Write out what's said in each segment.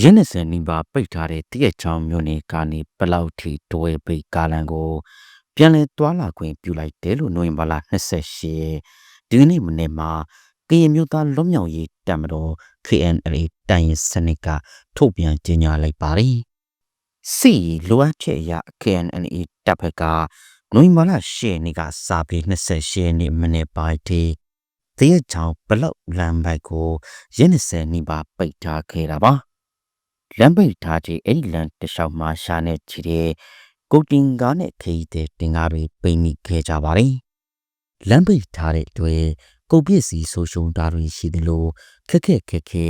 ရင်းနှစင်နီးပါးပိတ်ထားတဲ့တရက်ချောင်းမြို့နယ်ကနေပလောက်ထီတွဲပိတ်ကားလန်ကိုပြန်လည်တွာလာခွင့်ပြုလိုက်တယ်လို့နိုဝင်ဘာလ28ရက်ဒီကနေ့မနေ့မှာကရင်မျိုးသားလွတ်မြောက်ရေးတပ်မတော် KNLA တိုင်ရင်စနစ်ကထုတ်ပြန်ကြေညာလိုက်ပါတယ်။စီလိုအပ်ချက်အရ KNLA တပ်ဖက်ကနိုဝင်ဘာလ10ရက်နေ့ကစာပေ28ရက်နေ့မနေ့ပိုင်းထိတရက်ချောင်းပလောက်လမ်းဘက်ကိုရင်းနှစင်နီးပါးပိတ်ထားခဲ့တာပါ။ လမ်းပိတ်ထားခြင်းအဲ့ဒီလမ်းတစ်လျှောက်မှာရှာနေချီတဲ့ကိုတင်ကားနဲ့ခရီးတဲ့တင်ကားတွေပိတ်မိခဲ့ကြပါတယ်။လမ်းပိတ်ထားတဲ့အတွက်ကုန်ပစ္စည်းဆိုရှုံတာတွေရှိတယ်လို့ခက်ခက်ခက်ခဲ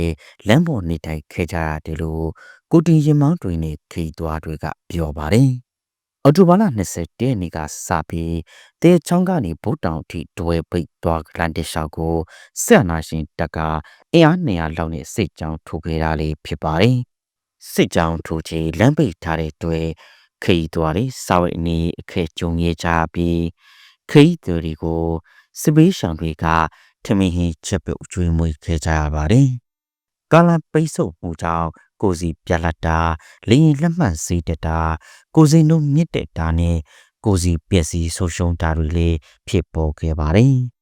လမ်းပေါ်နေထိုင်ခဲ့ကြရတယ်လို့ကိုတင်ရင်မောင်းတွေနဲ့ခရီးသွားတွေကပြောပါတယ်။အော်တိုဘာလ20ရက်နေ့ကစပြီးတဲချောင်းကနေဗုတ်တောင်ထိတွဲပိတ်သွားလမ်းတစ်လျှောက်ကိုဆက်နာရှင်တက်ကအင်အား200လောက်နဲ့စိတ်ကြောင်းထိုးခဲ့တာလေးဖြစ်ပါတယ်။ စိတ်ကြောင်းထိုးချေလမ်းပိတ်ထားတဲ့တွေ့ခရီးသွားတွေစာဝတ်နေအခက်ကြုံရကြပြီးခရီးသူတွေကိုစပေးရှောင်တွေကထမင်းဟင်းချက်ပြုတ်ကျွေးမွေးခဲ့ကြရပါတယ်။ကာလပိတ်ဆို့မှုကြောင့်ကိုစီပြက်လက်တာလေရင်လက်မှတ်စီးတက်တာကိုစိနှုံမြင့်တက်တာနဲ့ကိုစီပျက်စီးဆုံးရှုံးတာတွေလည်းဖြစ်ပေါ်ခဲ့ပါတယ်